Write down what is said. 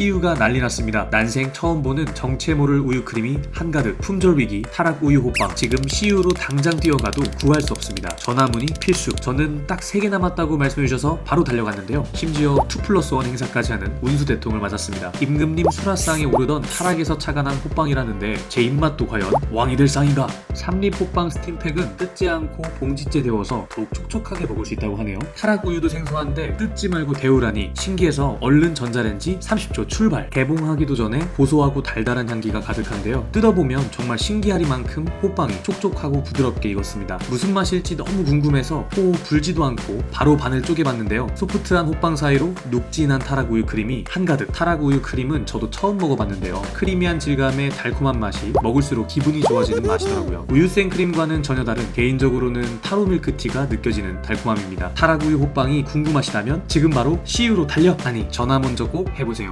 CU가 난리 났습니다. 난생 처음 보는 정체 모를 우유 크림이 한가득 품절 위기 타락 우유 호빵 지금 CU로 당장 뛰어가도 구할 수 없습니다. 전화 문의 필수. 저는 딱 3개 남았다고 말씀해 주셔서 바로 달려갔는데요. 심지어 2 플러스 1 행사까지 하는 운수 대통을 맞았습니다. 임금님 수라상에 오르던 타락에서 차가난 호빵이라는데 제 입맛도 과연 왕이 될 쌍인가? 삼립 호빵 스팀팩은 뜯지 않고 봉지째 데워서 더욱 촉촉하게 먹을 수 있다고 하네요. 타락 우유도 생소한데 뜯지 말고 데우라니 신기해서 얼른 전자레인지 30초 출발. 개봉하기도 전에 고소하고 달달한 향기가 가득한데요. 뜯어보면 정말 신기하리만큼 호빵이 촉촉하고 부드럽게 익었습니다. 무슨 맛일지 너무 궁금해서 호 불지도 않고 바로 반을 쪼개봤는데요. 소프트한 호빵 사이로 눅진한 타락 우유 크림이 한가득. 타락 우유 크림은 저도 처음 먹어봤는데요. 크리미한 질감의 달콤한 맛이 먹을수록 기분이 좋아지는 맛이더라고요. 우유 생크림과는 전혀 다른 개인적으로는 타로 밀크티가 느껴지는 달콤함입니다. 타락 우유 호빵이 궁금하시다면 지금 바로 CU로 달려! 아니 전화 먼저 꼭 해보세요.